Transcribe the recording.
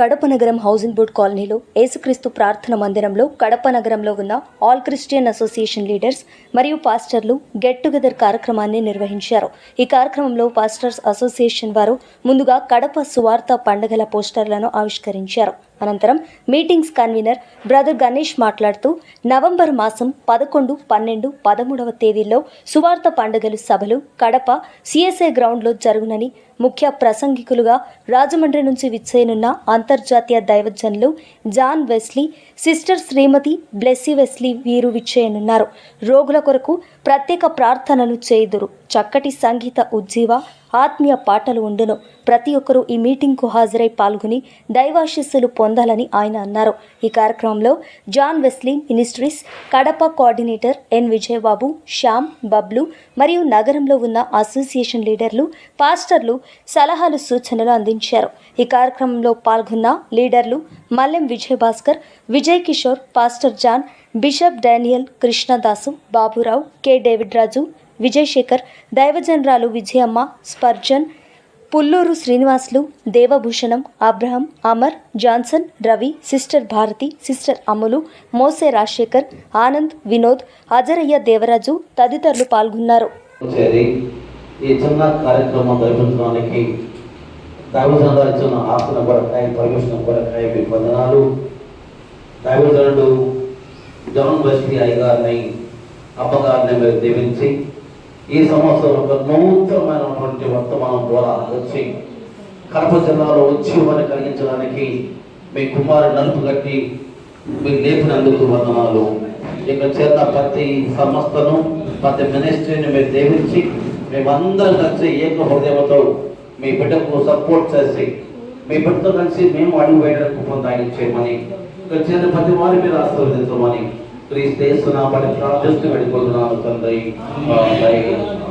కడప నగరం housing board కాలనీలో యేసుక్రీస్తు ప్రార్థన మందిరంలో కడప నగరంలో ఉన్న ఆల్ క్రిస్టియన్ అసోసియేషన్ లీడర్స్ మరియు పాస్టర్లు గెట్ టుగెదర్ కార్యక్రమాన్ని నిర్వహించారు. ఈ కార్యక్రమంలో పాస్టర్స్ అసోసియేషన్ వారు ముందుగా కడప సువార్త పండుగల పోస్టర్లను ఆవిష్కరించారు. అనంతరం మీటింగ్స్ కన్వీనర్ బ్రదర్ గణేష్ మాట్లాడుతూ నవంబర్ మాసం పదకొండు పన్నెండు పదమూడవ తేదీల్లో సువార్త పండుగలు సభలు కడప సిఎస్ఐ గ్రౌండ్లో జరుగునని ముఖ్య ప్రసంగికులుగా రాజమండ్రి నుంచి విచ్చేయనున్న అంతర్జాతీయ దైవజనులు John Wesley sister Shrimati Blessy Wesley వీరు విచ్చేయనున్నారు. రోగుల కొరకు ప్రత్యేక ప్రార్థనలు చేయుదురు. చక్కటి సంగీత ఉజ్జీవ ఆత్మీయ పాటలు ఉండును. ప్రతి ఒక్కరూ ఈ మీటింగ్కు హాజరై పాల్గొని దైవాశిస్సులు పొందాలని ఆయన అన్నారు. ఈ కార్యక్రమంలో John Wesley ministries Kadapa coordinator N Vijayababu Shyam Bablu మరియు నగరంలో ఉన్న అసోసియేషన్ లీడర్లు పాస్టర్లు సలహాలు సూచనలు అందించారు. ఈ కార్యక్రమంలో పాల్గొన్న లీడర్లు Mallem Vijayabhaskar Vijay Kishore pastor John bishop Daniel Krishnadasu Baburao K. David Raju Vijayasekhar దైవజనరాలు Vijayamma Spurgeon Pulluru Srinivasulu Devabhushanam Abraham Amar Johnson Ravi sister Bharathi sister Ammulu Mose Rajasekhar Anand Vinod Azariah Devaraju తదితరులు పాల్గొన్నారు. ఈ చిన్న కార్యక్రమం జరిపించడానికి దైవజనుడు ఇచ్చిన కొరకాయ పర్మిషన్ కొరకాయ మీ వందనాలు దైవజనుడు బస్తి అయ్యగారిని మీరు దీవించి ఈ సంవత్సరం ఒక నూతనమైనటువంటి వర్తమానం ద్వారా వచ్చి కడప జిల్లాలో ఉద్యోగాన్ని కలిగించడానికి మీ కుమారు నలుపు కట్టి మీరు లేపినందుకు వందనాలు. ఇక చేత ప్రతి సంస్థను ప్రతి మినిస్ట్రీని మీరు దీవించి మేమందరం కలిసి ఏక హృదయంతో మీ బిడ్డకు సపోర్ట్ చేసి మీ బిడ్డతో కలిసి మేము అడుగు వేయడానికి పొందాయి చేయమని ఇక్కడ చేరిన ప్రతి వారి మీరు ఆశీర్వదించమని క్రీస్తు చేస్తున్నామని ప్రార్థిస్తూ వెళ్ళిపోతున్నాను తండ్రి ఆమేన్.